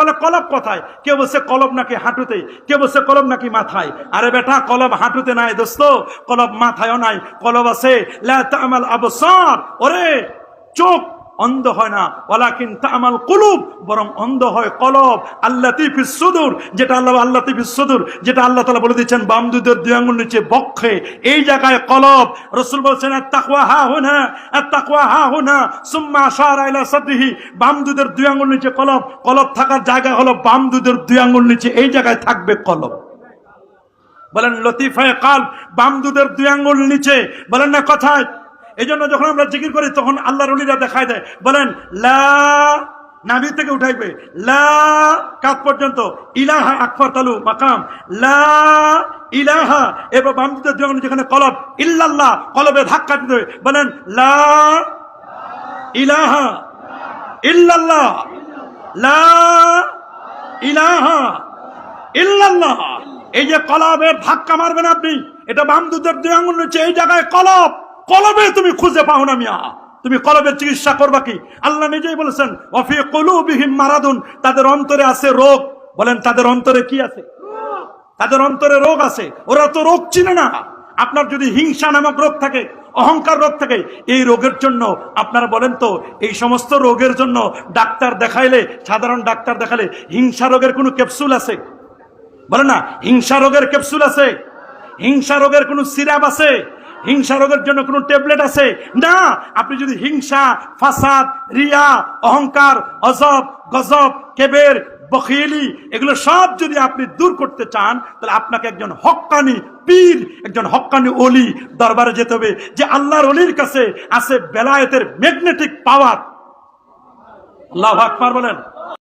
বলে কলব কোথায়? কেউ বলছে কলব নাকি হাঁটুতে, কেউ বলছে কলব নাকি মাথায়। আরে বেটা কলব হাঁটুতে নাই দোস্ত কলব মাথায়ও নাই কলব আছে। ওরে চোখ অন্ধ হয় না। ওয়ালাকিন তামাল কুলুব, বরং অন্ধ হয় কলব। আল্লাহ সুদূর, যেটা আল্লাহ আল্লাহ তিফিস সুদূর, যেটা আল্লাহ তাআলা বলে দিচ্ছেন, বাম দুধের দুই আঙ্গুল নিচে বক্ষে। এই জায়গায় কলব। রসুল বলছেন, আত্তাকওয়া হা হুনা, আত্তাকওয়া হা হুনা, সুম্মা আশারা ইলা সাদরিহি। বাম দুধের দুই আঙ্গুল নিচে কলব। কলব থাকার জায়গা হলো বাম দুধের দুই আঙ্গুল নিচে। এই জায়গায় থাকবে কলব। বলেন, লতিফায় কাল বাম দুধের দুই আঙ্গুল নিচে। বলেন না, কথায় এই জন্য যখন আমরা জিকির করি, তখন আল্লাহ রলিরা দেখায় দেয়। বলেন, লা নাভি থেকে উঠাইবে। লা কাত পর্যন্ত। ইলাহা আকফর তালু, মাকাম। লা ইলাহা এবার বাম দুই আঙ্গুল যেখানে কলব, ইল্লাল্লাহ কলবে ধাক্কা দিতে বলেন, লা ইলাহা ইল্লাল্লাহ। লা ইলাহা ইল্লাল্লাহ। এই যে কলবের ধাক্কা মারবেন আপনি, এটা বাম দুধের দুই আঙুল নিচে, এই জায়গায় কলব। কলবে তুমি খুঁজে পাও না মিয়া। তুমি কলবের চিকিৎসা করবা কি? আল্লাহ নিজেই বলেছেন অফি কলুবিহীন মারাদুন। তাদের অন্তরে আছে রোগ। বলেন, তাদের অন্তরে কি আছে? তাদের অন্তরে রোগ আছে। ওরা তো রোগ চিনে না। আপনার যদি হিংসা নামক রোগ থাকে, অহংকার রোগ থাকে, এই রোগের জন্য আপনারা বলেন তো, এই সমস্ত রোগের জন্য ডাক্তার দেখাইলে, সাধারণ ডাক্তার দেখালে হিংসা রোগের কোনো ক্যাপসুল আছে? বলে না, হিংসা রোগের ক্যাপসুল আছে? হিংসা রোগের কোনো সিরাপ আছে? হিংসা রোগের জন্য কোনো ট্যাবলেট আছে? না, আপনি যদি হিংসা, ফাসাদ, রিয়া, অহংকার, অজব, গজব, কেবের, বখিলি, এগুলো সব যদি আপনি দূর করতে চান, তাহলে আপনাকে একজন হক্কানি পীর, একজন হক্কানি অলি দরবারে যেতে হবে, যে আল্লাহর অলির কাছে আছে বেলায়েতের ম্যাগনেটিক পাওয়ার আল্লাহ আকবার বলেন।